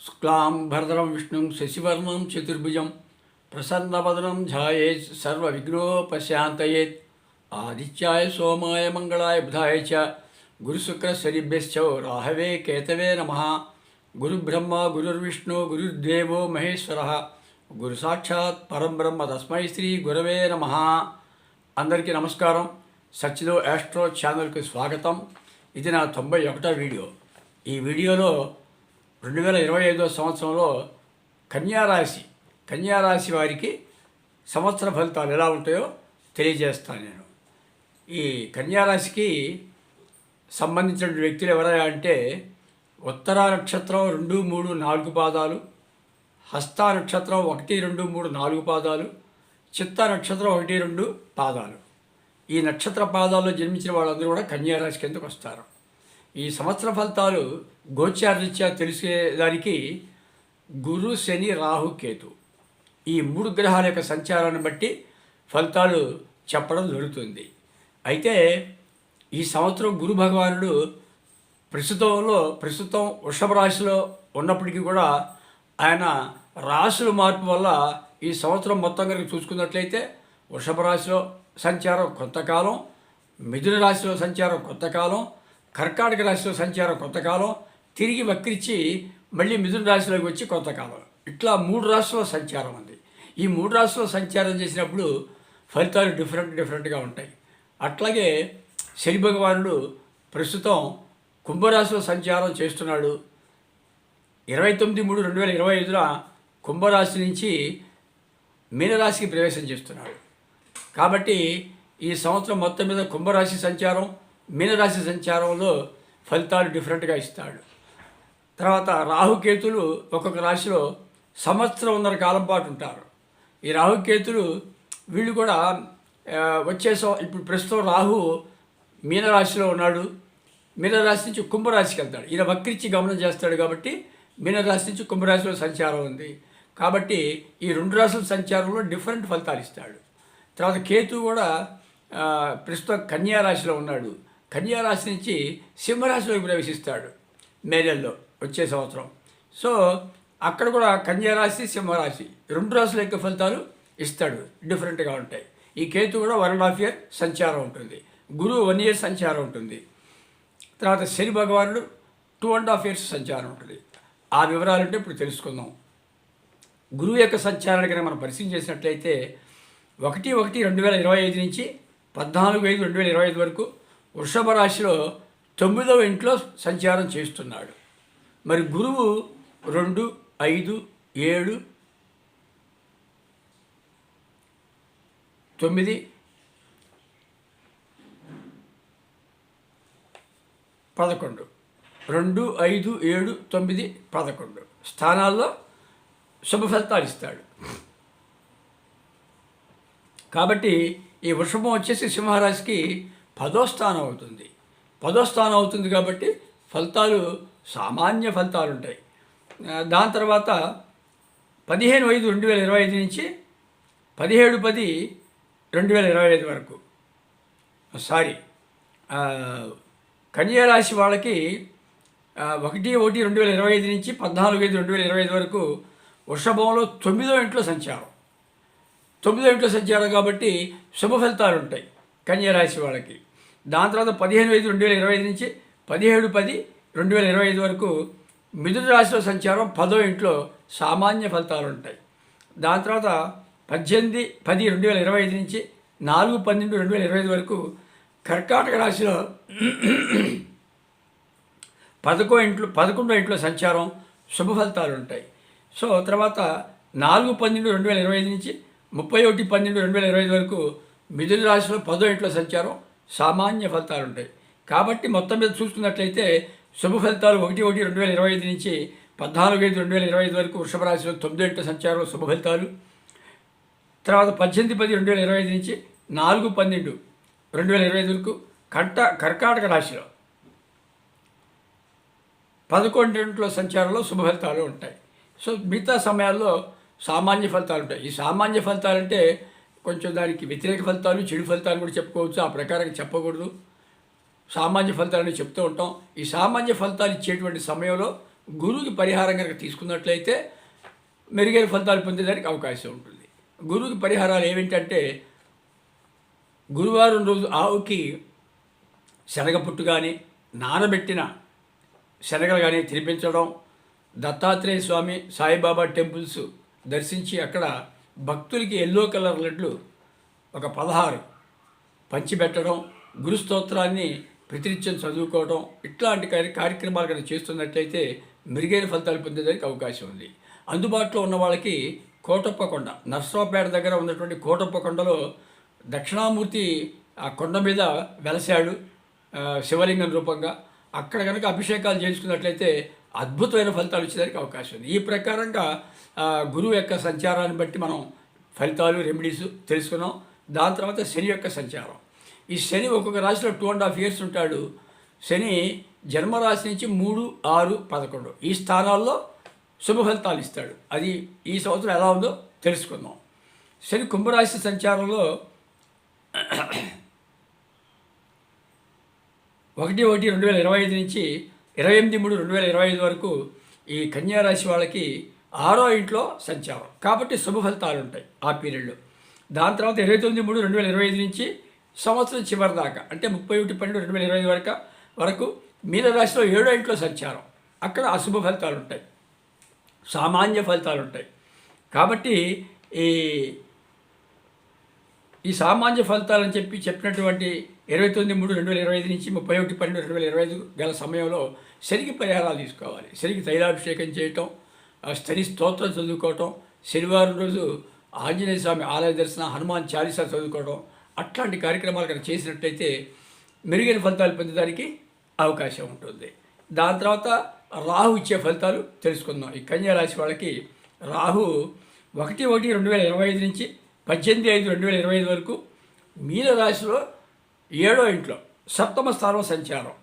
శుక్లాం భరదరం విష్ణుం శశివర్ణం చతుర్భుజం ప్రసన్నవదనం ధ్యాయేత్ సర్వవిఘ్నోపశాంతయేత్ ఆదిత్యాయ సోమాయ మంగళాయ బుధాయ చ గురుశుక్రశనిభ్యశ్చ రాహవే కేతవే నమ గురుబ్రహ్మ గురుర్విష్ణు గురుర్దేవో మహేశ్వర గురు సాక్షాత్ పరంబ్రహ్మ తస్మై శ్రీ గురవే నమ అందరికీ నమస్కారం సచ్చిదో యాస్ట్రో ఛానల్కి స్వాగతం ఇది నా తొంభై ఒకటో వీడియో ఈ వీడియోలో రెండు వేల ఇరవై ఐదో సంవత్సరంలో కన్యారాశి కన్యారాశి వారికి సంవత్సర ఫలితాలు ఎలా ఉంటాయో తెలియజేస్తాను నేను. ఈ కన్యారాశికి సంబంధించిన వ్యక్తులు ఎవరైనా అంటే ఉత్తరా నక్షత్రం రెండు మూడు నాలుగు పాదాలు హస్త నక్షత్రం ఒకటి రెండు మూడు నాలుగు పాదాలు చిత్త నక్షత్రం ఒకటి రెండు పాదాలు. ఈ నక్షత్ర పాదాల్లో జన్మించిన వాళ్ళందరూ కూడా కన్యారాశి కిందకు వస్తారు. ఈ సంవత్సర ఫలితాలు గోచారరీత్యా తెలిసేదానికి గురు శని రాహు కేతు. ఈ మూడు గ్రహాల యొక్క సంచారాన్ని బట్టి ఫలితాలు చెప్పడం జరుగుతుంది. అయితే ఈ సంవత్సరం గురు భగవానుడు ప్రస్తుతంలో ప్రస్తుతం వృషభ రాశిలో ఉన్నప్పటికీ కూడా ఆయన రాశుల మార్పు వల్ల ఈ సంవత్సరం మొత్తం కనుక చూసుకున్నట్లయితే వృషభ రాశిలో సంచారం కొంతకాలం మిథున రాశిలో సంచారం కొంతకాలం కర్కాటక రాశిలో సంచారం కొంతకాలం తిరిగి వక్రించి మళ్ళీ మిథున రాశిలోకి వచ్చి కొంతకాలం. ఇట్లా మూడు రాశుల సంచారం ఉంది ఈ మూడు రాశుల సంచారం చేసినప్పుడు ఫలితాలు డిఫరెంట్ డిఫరెంట్గా ఉంటాయి. అట్లాగే శని భగవానుడు ప్రస్తుతం కుంభరాశిలో సంచారం చేస్తున్నాడు. ఇరవై తొమ్మిది మూడు రెండు వేల ఇరవై ఐదున కుంభరాశి నుంచి మీనరాశికి ప్రవేశం చేస్తున్నాడు. కాబట్టి ఈ సంవత్సరం మొత్తం మీద కుంభరాశి సంచారం మీనరాశి సంచారంలో ఫలితాలు డిఫరెంట్గా ఇస్తాడు. తర్వాత రాహుకేతులు ఒక్కొక్క రాశిలో సంవత్సరంన్నర కాలం పాటు ఉంటారు. ఈ రాహుకేతులు వీళ్ళు కూడా వచ్చే ఇప్పుడు ప్రస్తుతం రాహు మీనరాశిలో ఉన్నాడు. మీనరాశి నుంచి కుంభరాశికి వెళ్తాడు. ఈయన వక్రిచ్చి గమనం చేస్తాడు కాబట్టి మీనరాశి నుంచి కుంభరాశిలో సంచారం ఉంది. కాబట్టి ఈ రెండు రాశుల సంచారంలో డిఫరెంట్ ఫలితాలు ఇస్తాడు. తర్వాత కేతు కూడా ప్రస్తుతం కన్యా రాశిలో ఉన్నాడు. కన్యారాశి నుంచి సింహరాశిలోకి ప్రవేశిస్తాడు మే నెలలో వచ్చే సంవత్సరం. సో అక్కడ కూడా కన్యారాశి సింహరాశి రెండు రాశుల యొక్క ఫలితాలు ఇస్తాడు. డిఫరెంట్గా ఉంటాయి. ఈ కేతు కూడా వన్ అండ్ హాఫ్ ఇయర్ సంచారం ఉంటుంది. గురువు వన్ ఇయర్ సంచారం ఉంటుంది. తర్వాత శని భగవానుడు టూ అండ్ హాఫ్ ఇయర్స్ సంచారం ఉంటుంది. ఆ వివరాలంటే ఇప్పుడు తెలుసుకుందాం. గురువు యొక్క సంచారాన్ని కనుక మనం పరిశీలన చేసినట్లయితే ఒకటి ఒకటి రెండు వేల ఇరవై ఐదు నుంచి పద్నాలుగు ఐదు రెండు వేల ఇరవై ఐదు వరకు వృషభ రాశిలో తొమ్మిదవ ఇంట్లో సంచారం చేస్తున్నాడు. మరి గురువు రెండు ఐదు ఏడు తొమ్మిది పదకొండు. రెండు ఐదు ఏడు తొమ్మిది పదకొండు. స్థానాల్లో శుభ ఫలితాలు ఇస్తాడు. కాబట్టి ఈ వృషభం వచ్చేసి సింహరాశికి పదో స్థానం అవుతుంది. పదో స్థానం అవుతుంది కాబట్టి ఫలితాలు సామాన్య ఫలితాలు ఉంటాయి. దాని తర్వాత పదిహేను ఐదు రెండు వేల ఇరవై ఐదు నుంచి పదిహేడు పది రెండు వేల ఇరవై ఐదు వరకు. సారీ కన్యరాశి వాళ్ళకి ఒకటి ఒకటి రెండు వేల ఇరవై ఐదు నుంచి పద్నాలుగు ఐదు రెండు వేల ఇరవై ఐదు వరకు వృషభంలో తొమ్మిదో ఇంట్లో సంచారం. తొమ్మిదో ఇంట్లో సంచారం కాబట్టి శుభ ఫలితాలు ఉంటాయి కన్యరాశి వాళ్ళకి. దాని తర్వాత పదిహేను ఐదు రెండు వేల ఇరవై ఐదు నుంచి పదిహేడు పది రెండు వేల ఇరవై ఐదు వరకు మిథున రాశిలో సంచారం పదో ఇంట్లో సామాన్య ఫలితాలు ఉంటాయి. దాని తర్వాత పద్దెనిమిది పది రెండు వేల ఇరవై ఐదు నుంచి నాలుగు పన్నెండు రెండు వేల ఇరవై ఐదు వరకు కర్కాటక రాశిలో పదకో ఇంట్లో పదకొండో ఇంట్లో సంచారం శుభ ఫలితాలు ఉంటాయి. సో తర్వాత నాలుగు పన్నెండు రెండు వేల ఇరవై ఐదు నుంచి ముప్పై ఒకటి పన్నెండు రెండు వేల ఇరవై ఐదు వరకు మిథున రాశిలో పదో ఇంట్లో సంచారం సామాన్య ఫలితాలు ఉంటాయి. కాబట్టి మొత్తం మీద చూసుకున్నట్లయితే శుభ ఫలితాలు ఒకటి ఒకటి రెండు వేల ఇరవై ఐదు నుంచి పద్నాలుగు ఐదు రెండు వేల ఇరవై ఐదు వరకు వృషభ రాశిలో తొమ్మిది ఎంట సంచారం శుభ ఫలితాలు. తర్వాత పద్దెనిమిది పది రెండు వేల ఇరవై ఐదు నుంచి నాలుగు పన్నెండు రెండు వేల ఇరవై ఐదు వరకు కంట కర్కాటక రాశిలో పదకొండింట్లో సంచారంలో శుభ ఫలితాలు ఉంటాయి. సో మిగతా సమయాల్లో సామాన్య ఫలితాలు ఉంటాయి. ఈ సామాన్య ఫలితాలు అంటే కొంచెం దానికి వ్యతిరేక ఫలితాలు చెడు ఫలితాలు కూడా చెప్పుకోవచ్చు. ఆ ప్రకారంగా చెప్పకూడదు. సామాన్య ఫలితాలని చెప్తూ ఉంటాం. ఈ సామాన్య ఫలితాలు ఇచ్చేటువంటి సమయంలో గురువుకి పరిహారం కనుక తీసుకున్నట్లయితే మెరుగైన ఫలితాలు పొందేదానికి అవకాశం ఉంటుంది. గురువుకి పరిహారాలు ఏమిటంటే గురువారం రోజు ఆవుకి శనగ పుట్టు కానీ నానబెట్టిన శనగలు కానీ తినిపించడం దత్తాత్రేయ స్వామి సాయిబాబా టెంపుల్స్ దర్శించి అక్కడ భక్తులకి ఎల్లో కలర్ లడ్లు ఒక పదహారు. పంచిపెట్టడం గురుస్తోత్రాన్ని ప్రతినిత్యం చదువుకోవడం ఇట్లాంటి కార్య కార్యక్రమాలు కనుక చేస్తున్నట్లయితే మెరుగైన ఫలితాలు పొందేదానికి అవకాశం ఉంది. అందుబాటులో ఉన్న వాళ్ళకి కోటప్ప కొండ నర్సరావుపేట దగ్గర ఉన్నటువంటి కోటప్ప కొండలో దక్షిణామూర్తి ఆ కొండ మీద వెలసాడు శివలింగం రూపంగా. అక్కడ కనుక అభిషేకాలు చేసుకున్నట్లయితే అద్భుతమైన ఫలితాలు వచ్చేదానికి అవకాశం ఉంది. ఈ ప్రకారంగా గురువు యొక్క సంచారాన్ని బట్టి మనం ఫలితాలు రెమెడీస్ తెలుసుకున్నాం. దాని తర్వాత శని యొక్క సంచారం. ఈ శని ఒక్కొక్క రాశిలో టూ అండ్ హాఫ్ ఇయర్స్ ఉంటాడు. శని జన్మరాశి నుంచి మూడు ఆరు పదకొండు. ఈ స్థానాల్లో శుభ ఫలితాలు ఇస్తాడు. అది ఈ సంవత్సరం ఎలా ఉందో తెలుసుకుందాం. శని కుంభరాశి సంచారంలో ఒకటి ఒకటి రెండు వేల ఇరవై ఐదు నుంచి ఇరవై ఎనిమిది మూడు రెండు వేల ఇరవై ఐదు వరకు ఈ కన్యా రాశి వాళ్ళకి ఆరో ఇంట్లో సంచారం. కాబట్టి శుభ ఫలితాలు ఉంటాయి ఆ పీరియడ్లో. దాని తర్వాత ఇరవై తొమ్మిది మూడు రెండు వేల ఇరవై ఐదు నుంచి సంవత్సరం చివరి దాకా అంటే ముప్పై ఒకటి పన్నెండు రెండు వేల ఇరవై ఐదు వరకు వరకు మీనరాశిలో ఏడో ఇంట్లో సంచారం. అక్కడ అశుభ ఫలితాలు ఉంటాయి. సామాన్య ఫలితాలు ఉంటాయి. కాబట్టి ఈ ఈ సామాన్య ఫలితాలని చెప్పి చెప్పినటువంటి ఇరవై తొమ్మిది మూడు రెండు వేల ఇరవై ఐదు నుంచి ముప్పై ఒకటి పన్నెండు రెండు వేల ఇరవై ఐదు గల సమయంలో శనికి పరిహారాలు తీసుకోవాలి. శనికి తైలాభిషేకం చేయటం శని స్తోత్రం చదువుకోవటం శనివారం రోజు ఆంజనేయ స్వామి ఆలయ దర్శన హనుమాన్ చాలీసా చదువుకోవడం అట్లాంటి కార్యక్రమాలు కనుక చేసినట్టయితే మెరుగైన ఫలితాలు పొందడానికి అవకాశం ఉంటుంది. దాని తర్వాత రాహు ఇచ్చే ఫలితాలు తెలుసుకుందాం. ఈ కన్యా రాశి వాళ్ళకి రాహు ఒకటి ఒకటి రెండు వేల ఇరవై ఐదు నుంచి పద్దెనిమిది ఐదు రెండు వేల ఇరవై ఐదు వరకు మీన రాశిలో ఏడో ఇంట్లో సప్తమ స్థానం సంచారం.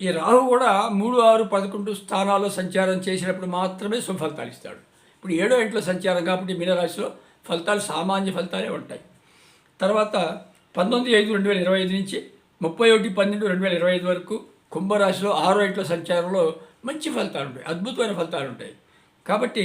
ఈ రాహు కూడా మూడు ఆరు పదకొండు స్థానాల్లో సంచారం చేసినప్పుడు మాత్రమే సుఫలితాలు ఫలితాలు ఇస్తాడు. ఇప్పుడు ఏడో ఇంట్లో సంచారం కాబట్టి మీనరాశిలో ఫలితాలు సామాన్య ఫలితాలే ఉంటాయి. తర్వాత పంతొమ్మిది ఐదు రెండు వేల ఇరవై ఐదు నుంచి ముప్పై ఒకటి పన్నెండు రెండు వేల ఇరవై ఐదు వరకు కుంభరాశిలో ఆరో ఇంట్లో సంచారంలో మంచి ఫలితాలు ఉంటాయి. అద్భుతమైన ఫలితాలు ఉంటాయి. కాబట్టి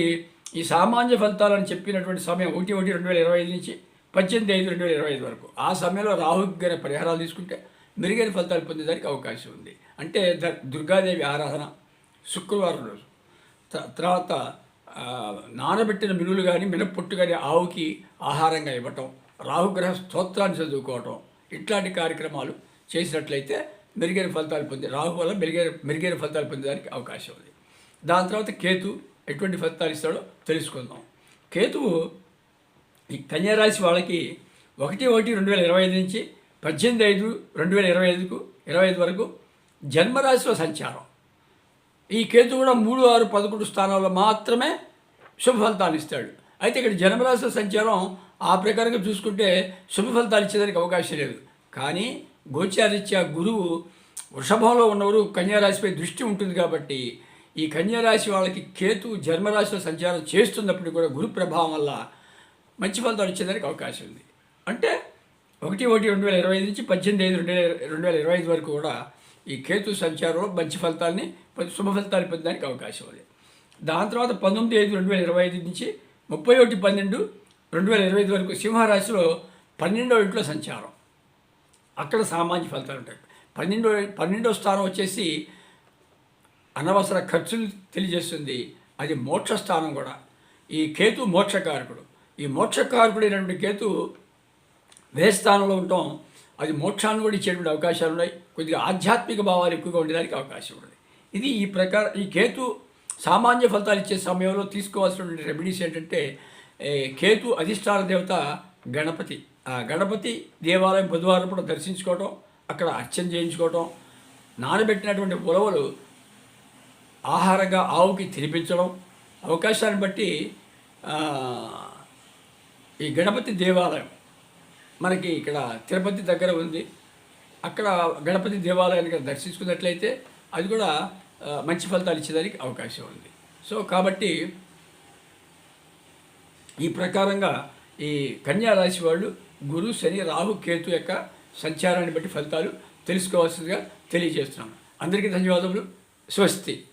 ఈ సామాన్య ఫలితాలని చెప్పినటువంటి సమయం ఒకటి ఒకటి రెండు వేల ఇరవై ఐదు నుంచి పద్దెనిమిది ఐదు రెండు వేల ఇరవై ఐదు వరకు. ఆ సమయంలో రాహుకి గారి పరిహారాలు తీసుకుంటే మెరుగైన ఫలితాలు పొందేదానికి అవకాశం ఉంది. అంటే ద- దుర్గాదేవి ఆరాధన శుక్రవారం రోజు. త- తర్వాత నానబెట్టిన మినులు కానీ మినప్పొట్టు కానీ ఆవుకి ఆహారంగా ఇవ్వటం రాహుగ్రహ స్తోత్రాన్ని చదువుకోవటం ఇట్లాంటి కార్యక్రమాలు చేసినట్లయితే మెరుగైన ఫలితాలు పొందే రాహు వల్ల మెరుగైన మెరుగైన ఫలితాలు పొందేదానికి అవకాశం ఉంది. దాని తర్వాత కేతు ఎటువంటి ఫలితాలు ఇస్తాడో తెలుసుకుందాం. కేతువు ఈ కన్యారాశి వాళ్ళకి ఒకటి ఒకటి రెండు వేల ఇరవై ఐదు నుంచి పద్దెనిమిది ఐదు రెండు వేల ఇరవై ఐదుకు ఇరవై ఐదు వరకు జన్మరాశిలో సంచారం. ఈ కేతు కూడా మూడు ఆరు పదకొండు స్థానాల్లో మాత్రమే శుభ ఫలితాలు ఇస్తాడు. అయితే ఇక్కడ జన్మరాశి సంచారం ఆ ప్రకారంగా చూసుకుంటే శుభ ఫలితాలు ఇచ్చేదానికి అవకాశం లేదు. కానీ గోచారీత్యా గురువు వృషభంలో ఉన్నవారు కన్యారాశిపై దృష్టి ఉంటుంది కాబట్టి ఈ కన్యారాశి వాళ్ళకి కేతు జన్మరాశిలో సంచారం చేస్తున్నప్పుడు కూడా గురు ప్రభావం వల్ల మంచి ఫలితాలు ఇచ్చేదానికి అవకాశం ఉంది. అంటే ఒకటి ఒకటి రెండు వేల ఇరవై ఐదు నుంచి పద్దెనిమిది ఐదు రెండు వేల రెండు వేల ఇరవై ఐదు వరకు కూడా ఈ కేతు సంచారంలో మంచి ఫలితాలని శుభ ఫలితాలు పొందడానికి అవకాశం ఉంది. దాని తర్వాత పంతొమ్మిది ఐదు రెండు వేల ఇరవై ఐదు నుంచి ముప్పై ఒకటి పన్నెండు రెండు వేల ఇరవై ఐదు వరకు సింహరాశిలో పన్నెండవ ఇంట్లో సంచారం. అక్కడ సామాన్య ఫలితాలు ఉంటాయి. పన్నెండో పన్నెండో స్థానం వచ్చేసి అనవసర ఖర్చులు తెలియజేస్తుంది. అది మోక్ష స్థానం కూడా. ఈ కేతు మోక్షకారకుడు. ఈ మోక్షకారకుడైనటువంటి కేతు వేస్థానంలో ఉండటం అది మోక్షాన్ని కూడా ఇచ్చేటువంటి అవకాశాలు ఉన్నాయి. కొద్దిగా ఆధ్యాత్మిక భావాలు ఎక్కువగా ఉండడానికి అవకాశం ఉంది. ఇది ఈ ప్రకారం ఈ కేతు సామాన్య ఫలితాలు ఇచ్చే సమయంలో తీసుకోవాల్సినటువంటి రెమెడీస్ ఏంటంటే కేతు అధిష్టాన దేవత గణపతి. ఆ గణపతి దేవాలయం బుధవారం కూడా దర్శించుకోవటం అక్కడ అర్చన చేయించుకోవటం నానబెట్టినటువంటి ఉలవలు ఆహారంగా ఆవుకి తినిపించడం అవకాశాన్ని బట్టి ఈ గణపతి దేవాలయం మనకి ఇక్కడ తిరుపతి దగ్గర ఉంది. అక్కడ గణపతి దేవాలయాన్ని కనుక దర్శించుకున్నట్లయితే అది కూడా మంచి ఫలితాలు ఇచ్చేదానికి అవకాశం ఉంది. సో కాబట్టి ఈ ప్రకారంగా ఈ కన్యారాశి వాళ్ళు గురు శని రాహు కేతు యొక్క సంచారాన్ని బట్టి ఫలితాలు తెలుసుకోవాల్సిందిగా తెలియజేస్తున్నాను. అందరికీ ధన్యవాదములు. స్వస్తి.